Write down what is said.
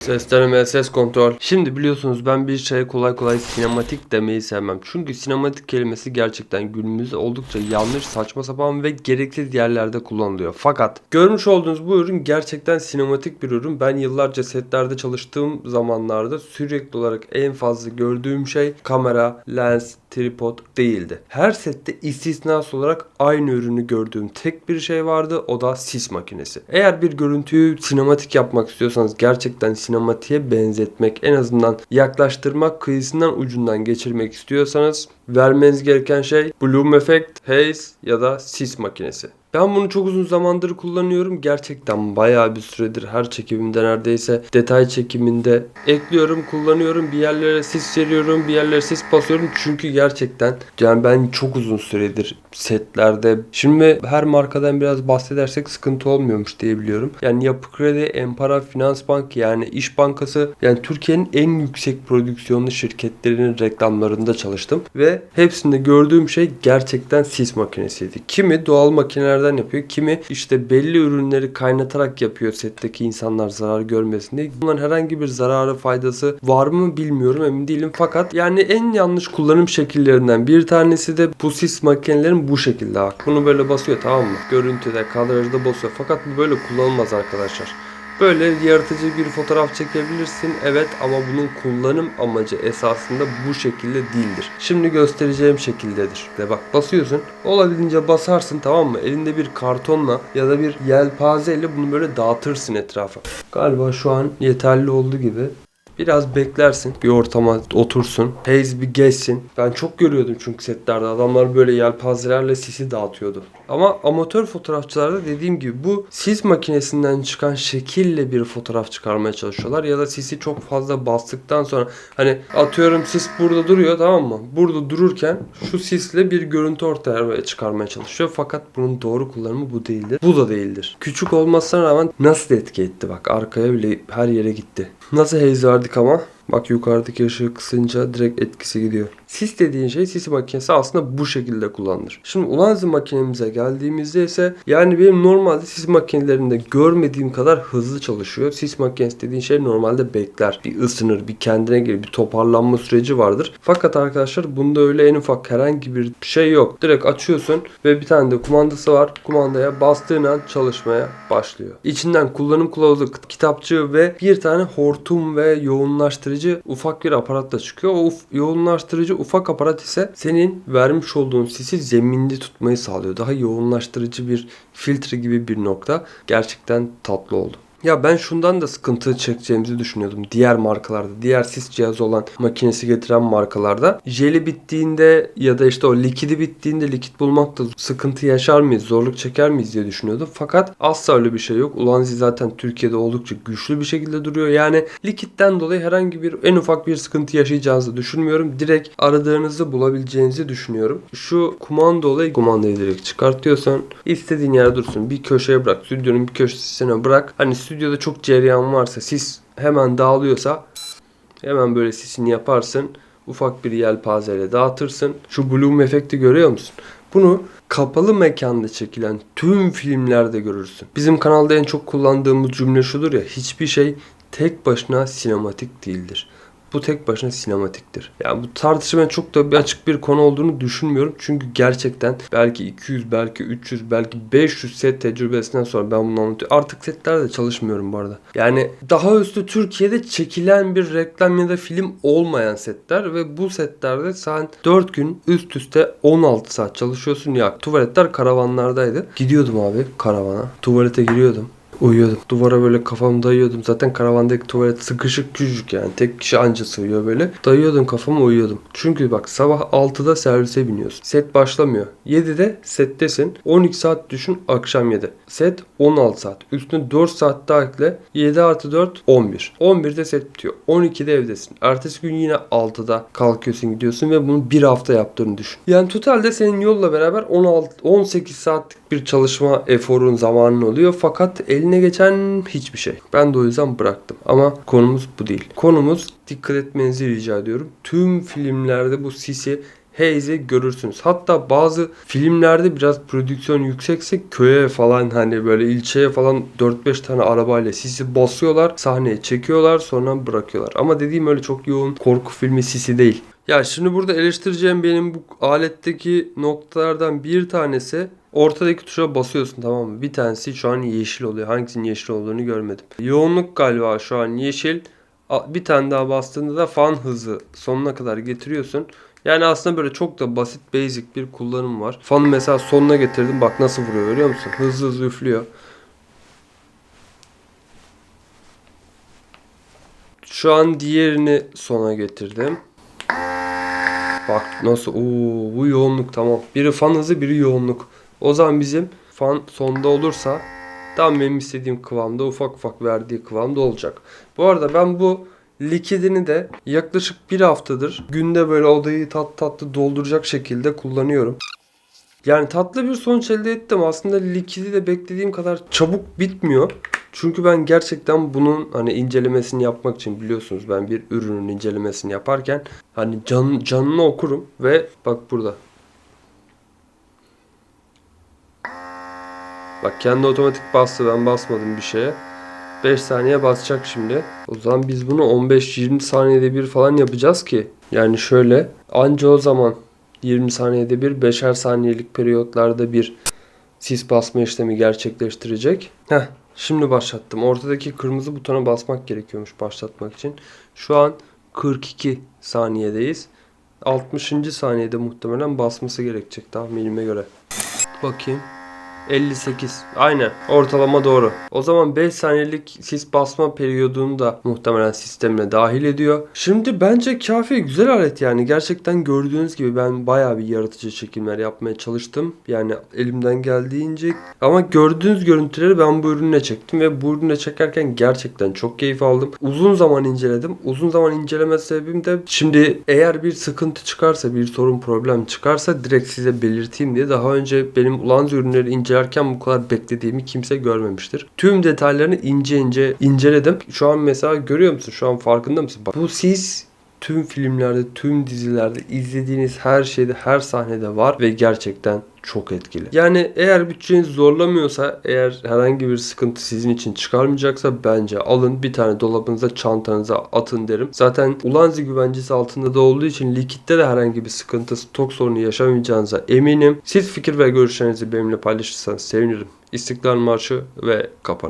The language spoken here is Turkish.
Ses deneme, ses kontrol. Şimdi biliyorsunuz ben bir şeye kolay kolay sinematik demeyi sevmem. Çünkü sinematik kelimesi gerçekten günümüzde oldukça yanlış, saçma sapan ve gereksiz yerlerde kullanılıyor. Fakat görmüş olduğunuz bu ürün gerçekten sinematik bir ürün. Ben yıllarca setlerde çalıştığım zamanlarda sürekli olarak en fazla gördüğüm şey kamera, lens, tripod değildi. Her sette istisnası olarak aynı ürünü gördüğüm tek bir şey vardı. O da sis makinesi. Eğer bir görüntüyü sinematik yapmak istiyorsanız gerçekten sinematiğe benzetmek en azından yaklaştırmak kıyısından ucundan geçirmek istiyorsanız vermeniz gereken şey Bloom Effect, Haze ya da sis makinesi. Ben bunu çok uzun zamandır kullanıyorum. Gerçekten bayağı bir süredir her çekimimde neredeyse detay çekiminde ekliyorum, kullanıyorum. Bir yerlere sis veriyorum, bir yerlere sis basıyorum. Çünkü gerçekten yani ben çok uzun süredir setlerde şimdi her markadan biraz bahsedersek sıkıntı olmuyormuş diye biliyorum. Yani Yapı Kredi, Empara, Finans Bank yani İş Bankası yani Türkiye'nin en yüksek prodüksiyonlu şirketlerinin reklamlarında çalıştım ve hepsinde gördüğüm şey gerçekten sis makinesiydi. Kimi doğal makinelerden yapıyor, kimi işte belli ürünleri kaynatarak yapıyor setteki insanlar zarar görmesin diye. Bunların herhangi bir zararı faydası var mı bilmiyorum emin değilim fakat yani en yanlış kullanım şekillerinden bir tanesi de bu sis makinelerin bu şekilde. Bunu böyle basıyor tamam mı? Görüntüde, kadrajda basıyor fakat bu böyle kullanılmaz arkadaşlar. Böyle yaratıcı bir fotoğraf çekebilirsin evet ama bunun kullanım amacı esasında bu şekilde değildir. Şimdi göstereceğim şekildedir. Ve bak basıyorsun olabildiğince basarsın tamam mı? Elinde bir kartonla ya da bir yelpazeyle bunu böyle dağıtırsın etrafa. Galiba şu an yeterli oldu gibi. Biraz beklersin. Bir ortama otursun. Haze bir geçsin. Ben çok görüyordum çünkü setlerde. Adamlar böyle yelpazelerle sisi dağıtıyordu. Ama amatör fotoğrafçılarda dediğim gibi bu sis makinesinden çıkan şekille bir fotoğraf çıkarmaya çalışıyorlar. Ya da sisi çok fazla bastıktan sonra hani atıyorum sis burada duruyor tamam mı? Burada dururken şu sisle bir görüntü ortaya çıkarmaya çalışıyor. Fakat bunun doğru kullanımı bu değildir. Bu da değildir. Küçük olmasına rağmen nasıl etki etti bak arkaya bile her yere gitti. Nasıl haze verdik ama? Bak yukarıdaki ışığı kısınca direkt etkisi gidiyor. Sis dediğin şey sis makinesi aslında bu şekilde kullanılır. Şimdi Ulanzi makinemize geldiğimizde ise yani benim normalde sis makinelerinde görmediğim kadar hızlı çalışıyor. Sis makinesi dediğin şey normalde bekler. Bir ısınır, bir kendine gelir, bir toparlanma süreci vardır. Fakat arkadaşlar bunda öyle en ufak herhangi bir şey yok. Direkt açıyorsun ve bir tane de kumandası var. Kumandaya bastığın an çalışmaya başlıyor. İçinden kullanım kılavuzu, kitapçığı ve bir tane hortum ve yoğunlaştırıcı ufak bir aparat da çıkıyor. O uf- yoğunlaştırıcı ufak aparat ise senin vermiş olduğun sisi zeminde tutmayı sağlıyor. Daha yoğunlaştırıcı bir filtre gibi bir nokta. Gerçekten tatlı oldu. Ya ben şundan da sıkıntı çekeceğimizi düşünüyordum. Diğer markalarda, diğer sis cihazı olan makinesi getiren markalarda. Jeli bittiğinde ya da işte o likidi bittiğinde likit bulmakta sıkıntı yaşar mıyız, zorluk çeker miyiz diye düşünüyordum. Fakat asla öyle bir şey yok. Ulanzi zaten Türkiye'de oldukça güçlü bir şekilde duruyor. Yani likitten dolayı herhangi bir en ufak bir sıkıntı yaşayacağınızı düşünmüyorum. Direkt aradığınızı bulabileceğinizi düşünüyorum. Şu kumanda olayı kumandayı direkt çıkartıyorsan istediğin yere dursun. Bir köşeye bırak. Stüdyonun bir köşesine bırak. Hani stüdyoda çok cereyan varsa sis hemen dağılıyorsa hemen böyle sisini yaparsın. Ufak bir yelpazeyle dağıtırsın. Şu bloom efekti görüyor musun? Bunu kapalı mekanda çekilen tüm filmlerde görürsün. Bizim kanalda en çok kullandığımız cümle şudur ya. Hiçbir şey tek başına sinematik değildir. Bu tek başına sinematiktir. Yani bu tartışmaya çok da bir açık bir konu olduğunu düşünmüyorum. Çünkü gerçekten belki 200, belki 300, belki 500 set tecrübesinden sonra ben bunu anlatıyorum. Artık setlerde çalışmıyorum bu arada. Yani daha üstü Türkiye'de çekilen bir reklam ya da film olmayan setler ve bu setlerde sen 4 gün üst üste 16 saat çalışıyorsun ya. Tuvaletler karavanlardaydı. Gidiyordum abi karavana. Tuvalete giriyordum. Uyuyordum. Duvara böyle kafamı dayıyordum. Zaten karavandaki tuvalet sıkışık küçücük yani. Tek kişi anca sığıyor böyle. Dayıyordum kafamı uyuyordum. Çünkü bak sabah 6'da servise biniyorsun. Set başlamıyor. 7'de settesin. 12 saat düşün akşam 7. Set 16 saat. Üstüne 4 saat daha ekle. 7 artı 4 11. 11'de set bitiyor. 12'de evdesin. Ertesi gün yine 6'da kalkıyorsun gidiyorsun ve bunu bir hafta yaptığını düşün. Yani totalde senin yolla beraber 16 18 saatlik bir çalışma eforun zamanın oluyor. Fakat eline geçen hiçbir şey. Ben de o yüzden bıraktım. Ama konumuz bu değil. Konumuz dikkat etmenizi rica ediyorum. Tüm filmlerde bu sisi Haze'i görürsünüz. Hatta bazı filmlerde biraz prodüksiyon yüksekse köye falan hani böyle ilçeye falan 4-5 tane arabayla sisi basıyorlar. Sahneye çekiyorlar sonra bırakıyorlar. Ama dediğim öyle çok yoğun korku filmi sisi değil. Ya şimdi burada eleştireceğim benim bu aletteki noktalardan bir tanesi ortadaki tuşa basıyorsun tamam mı? Bir tanesi şu an yeşil oluyor. Hangisinin yeşil olduğunu görmedim. Yoğunluk galiba şu an yeşil. Bir tane daha bastığında da fan hızı sonuna kadar getiriyorsun. Yani aslında böyle çok da basit basic bir kullanım var. Fanı mesela sonuna getirdim. Bak nasıl vuruyor görüyor musun? Hızlı hızlı üflüyor. Şu an diğerini sona getirdim. Bak nasıl Oo, bu yoğunluk tamam. Biri fan hızı biri yoğunluk. O zaman bizim fan sonda olursa tam benim istediğim kıvamda ufak ufak verdiği kıvamda olacak. Bu arada ben bu likidini de yaklaşık bir haftadır günde böyle odayı tat tatlı dolduracak şekilde kullanıyorum. Yani tatlı bir sonuç elde ettim. Aslında likidi de beklediğim kadar çabuk bitmiyor. Çünkü ben gerçekten bunun hani incelemesini yapmak için biliyorsunuz ben bir ürünün incelemesini yaparken hani can, canını okurum ve bak burada. Bak kendi otomatik bastı ben basmadım bir şeye. 5 saniye basacak şimdi. O zaman biz bunu 15-20 saniyede bir falan yapacağız ki. Yani şöyle anca o zaman 20 saniyede bir 5'er saniyelik periyotlarda bir sis basma işlemi gerçekleştirecek. Heh şimdi başlattım. Ortadaki kırmızı butona basmak gerekiyormuş başlatmak için. Şu an 42 saniyedeyiz. 60. saniyede muhtemelen basması gerekecek tahminime göre. Bakayım. 58. Aynen. Ortalama doğru. O zaman 5 saniyelik sis basma periyodunu da muhtemelen sistemine dahil ediyor. Şimdi bence kafi güzel alet yani. Gerçekten gördüğünüz gibi ben bayağı bir yaratıcı çekimler yapmaya çalıştım. Yani elimden geldiğince. Ama gördüğünüz görüntüleri ben bu ürünle çektim ve bu ürünle çekerken gerçekten çok keyif aldım. Uzun zaman inceledim. Uzun zaman inceleme sebebim de şimdi eğer bir sıkıntı çıkarsa, bir sorun problem çıkarsa direkt size belirteyim diye daha önce benim Ulanzi ürünleri incelerken bu kadar beklediğimi kimse görmemiştir. Tüm detaylarını ince ince inceledim. Şu an mesela görüyor musun? Şu an farkında mısın? Bak, bu sis tüm filmlerde, tüm dizilerde izlediğiniz her şeyde, her sahnede var ve gerçekten çok etkili. Yani eğer bütçeniz zorlamıyorsa, eğer herhangi bir sıkıntı sizin için çıkarmayacaksa bence alın bir tane dolabınıza, çantanıza atın derim. Zaten Ulanzi güvencesi altında da olduğu için likitte de herhangi bir sıkıntı, stok sorunu yaşamayacağınıza eminim. Siz fikir ve görüşlerinizi benimle paylaşırsanız sevinirim. İstiklal Marşı ve kapanış.